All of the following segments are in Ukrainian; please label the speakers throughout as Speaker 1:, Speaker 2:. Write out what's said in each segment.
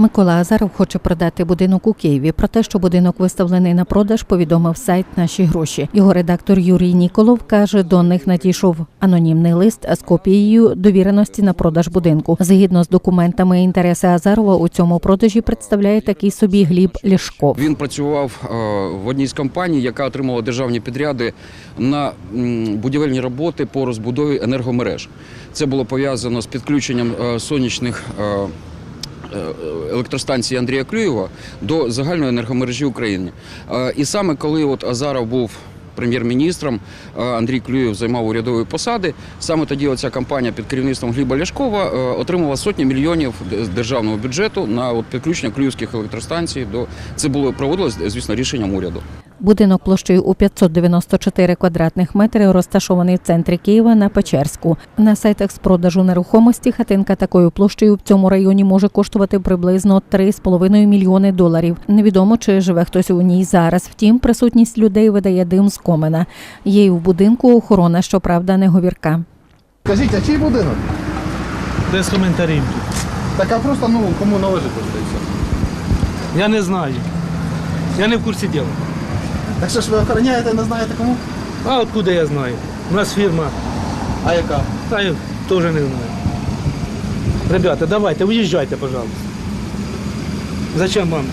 Speaker 1: Микола Азаров хоче продати будинок у Києві. Про те, що будинок виставлений на продаж, повідомив сайт Наші гроші. Його редактор Юрій Ніколов каже, до них надійшов анонімний лист з копією довіреності на продаж будинку. Згідно з документами, інтереси Азарова у цьому продажі представляє такий собі Гліб Лішков.
Speaker 2: Він працював е, в одній з компаній, яка отримала державні підряди на будівельні роботи по розбудові енергомереж. Це було пов'язано з підключенням е, сонячних. Е, Електростанції Андрія Клюєва до загальної енергомережі України. Е, І саме коли от Азаров був прем'єр-міністром, е, Андрій Клюєв займав урядові посади. Саме тоді оця компанія під керівництвом Гліба Ляшкова отримала сотні мільйонів з державного бюджету на от підключення клюївських електростанцій. До це було проводилось, звісно, рішенням уряду.
Speaker 1: Будинок площею у 594 квадратних метри розташований в центрі Києва на Печерську. На сайтах з продажу нерухомості хатинка такою площею в цьому районі може коштувати приблизно 3,5 мільйони доларів. Невідомо, чи живе хтось у ній зараз. Втім, присутність людей видає дим з комина. Є й в будинку охорона, щоправда, не говірка.
Speaker 3: Скажіть, а чий будинок?
Speaker 4: Без коментарів.
Speaker 3: Так а просто ну кому належить.
Speaker 4: Я не знаю. Я не в курсі діла.
Speaker 3: Так що ж ви охороняєте, не знаєте кому?
Speaker 4: А откуда я знаю? У нас фірма,
Speaker 3: А яка?
Speaker 4: та я теж не знаю. Ребята, давайте, уїжджайте, пожалуйста. Зачем вам?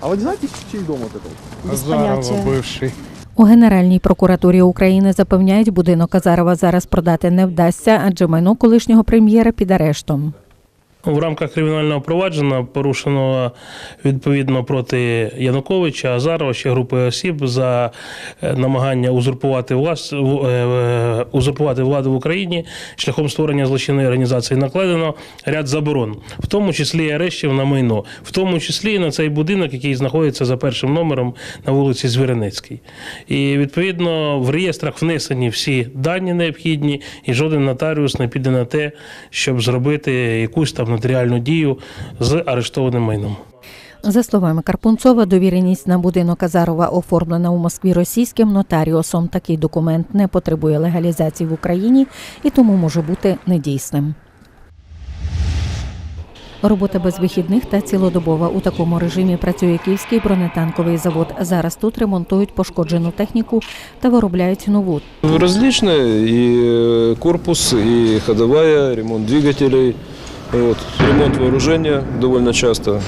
Speaker 3: А ви знаєте, чий дом от этот?
Speaker 5: Азарова бивший.
Speaker 1: У Генеральній прокуратурі України запевняють, будинок Азарова зараз продати не вдасться, адже майно колишнього прем'єра під арештом.
Speaker 5: В рамках кримінального провадження порушено відповідно проти Януковича, Азарова, ще групи осіб за е, намагання узурпувати влас... е, узурпувати владу в Україні шляхом створення злочинної організації накладено ряд заборон, в тому числі арештів на майно, в тому числі і на цей будинок, який знаходиться за першим номером на вулиці Звіринецькій. І відповідно в реєстрах внесені всі дані необхідні, і жоден нотаріус не піде на те, щоб зробити якусь там нотаріальну дію з арештованим майном.
Speaker 1: За словами Карпунцова, довіреність на будинок Азарова оформлена у Москві російським нотаріусом. Такий документ не потребує легалізації в Україні і тому може бути недійсним. Робота без вихідних та цілодобова у такому режимі працює київський бронетанковий завод. Зараз тут ремонтують пошкоджену техніку та виробляють нову.
Speaker 6: Различные, и э, корпус, и ходовая, ремонт двигателей, вот, ремонт вооружения довольно часто.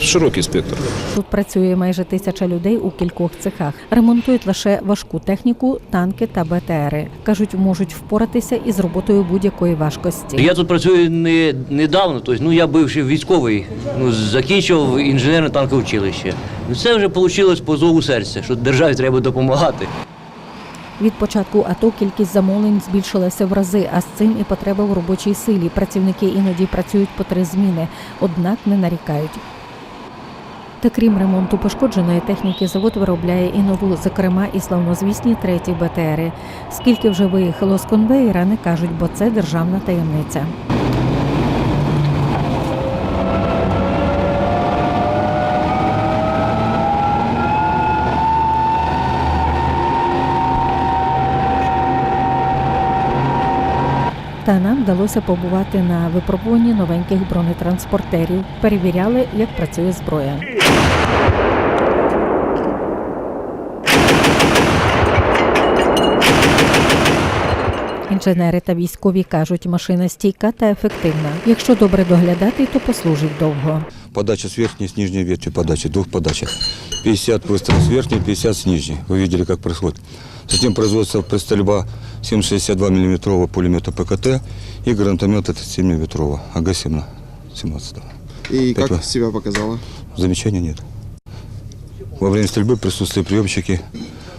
Speaker 6: Широкий спектр.
Speaker 1: Тут працює майже тисяча людей у кількох цехах. Ремонтують лише важку техніку, танки та БТРи. кажуть, можуть впоратися із роботою будь-якої важкості.
Speaker 7: Я тут працюю не недавно, тобто, ну я бивший військовий, ну закінчив інженерне танкове училище. Це вже вийшло по зову серця, що державі треба допомагати.
Speaker 1: Від початку АТО кількість замовлень збільшилася в рази, а з цим і потреба в робочій силі. Працівники іноді працюють по три зміни, однак не нарікають. Та крім ремонту пошкодженої техніки, завод виробляє і нову, зокрема і славнозвісні треті БТРи. Скільки вже виїхало з конвейера, не кажуть, бо це державна таємниця. Та нам вдалося побувати на випробуванні новеньких бронетранспортерів. Перевіряли, як працює зброя. Інженери та військові кажуть, машина стійка та ефективна. Якщо добре доглядати, то послужить довго.
Speaker 8: Подача с верхней и с нижней ветви подачи, подачах. 50 выстрелов с верхней, 50 с нижней. Вы видели, как происходит. Затем производится пристрельба 7,62 мм пулемета ПКТ и гранатомета 37 мм АГ-17.
Speaker 3: І
Speaker 8: Петро.
Speaker 3: як себе показала?
Speaker 8: Замечаний нет. Во время стрельбы присутствуют приемщики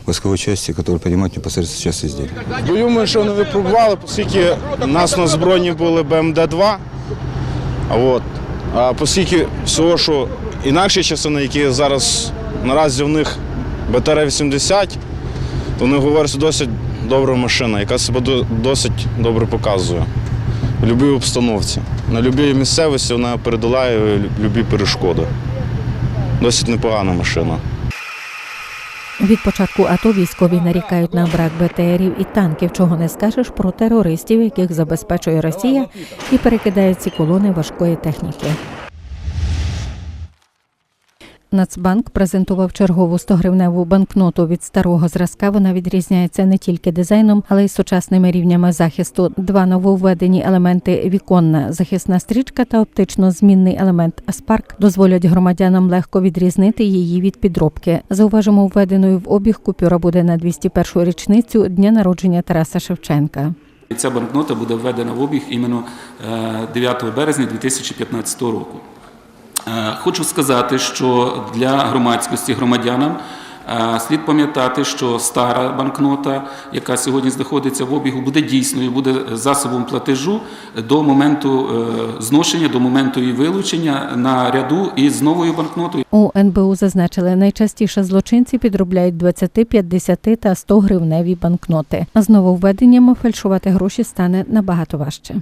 Speaker 8: войсковой части, которые принимают непосредственно часть изделия.
Speaker 9: В бою ми ще не випробували, оскільки у нас на збройні були БМД-2. А От. А оскільки всього, що інакші частини, які зараз наразі в них БТР-80, то вони говорять, що досить добра машина, яка себе досить добре показує в будь-якій обстановці. На будь-якій місцевості вона передолає будь-які перешкоди. Досить непогана машина.
Speaker 1: Від початку АТО військові нарікають на брак БТРів і танків, чого не скажеш про терористів, яких забезпечує Росія, і перекидають ці колони важкої техніки. Нацбанк презентував чергову 100-гривневу банкноту від старого зразка. Вона відрізняється не тільки дизайном, але й сучасними рівнями захисту. Два нововведені елементи віконна захисна стрічка та оптично-змінний елемент Аспарк дозволять громадянам легко відрізнити її від підробки. Зауважимо, введеною в обіг купюра буде на 201-ю річницю дня народження Тараса Шевченка.
Speaker 10: Ця банкнота буде введена в обіг іменно е, 9 березня 2015 року. Е, Хочу сказати, що для громадськості громадянам е, слід пам'ятати, що стара банкнота, яка сьогодні знаходиться в обігу, буде дійсною, буде засобом платежу до моменту е, зношення, до моменту її вилучення на ряду із новою банкнотою.
Speaker 1: У НБУ зазначили, найчастіше злочинці підробляють 20, 50 та 100 гривневі банкноти. А з нововведеннями фальшувати гроші стане набагато важче.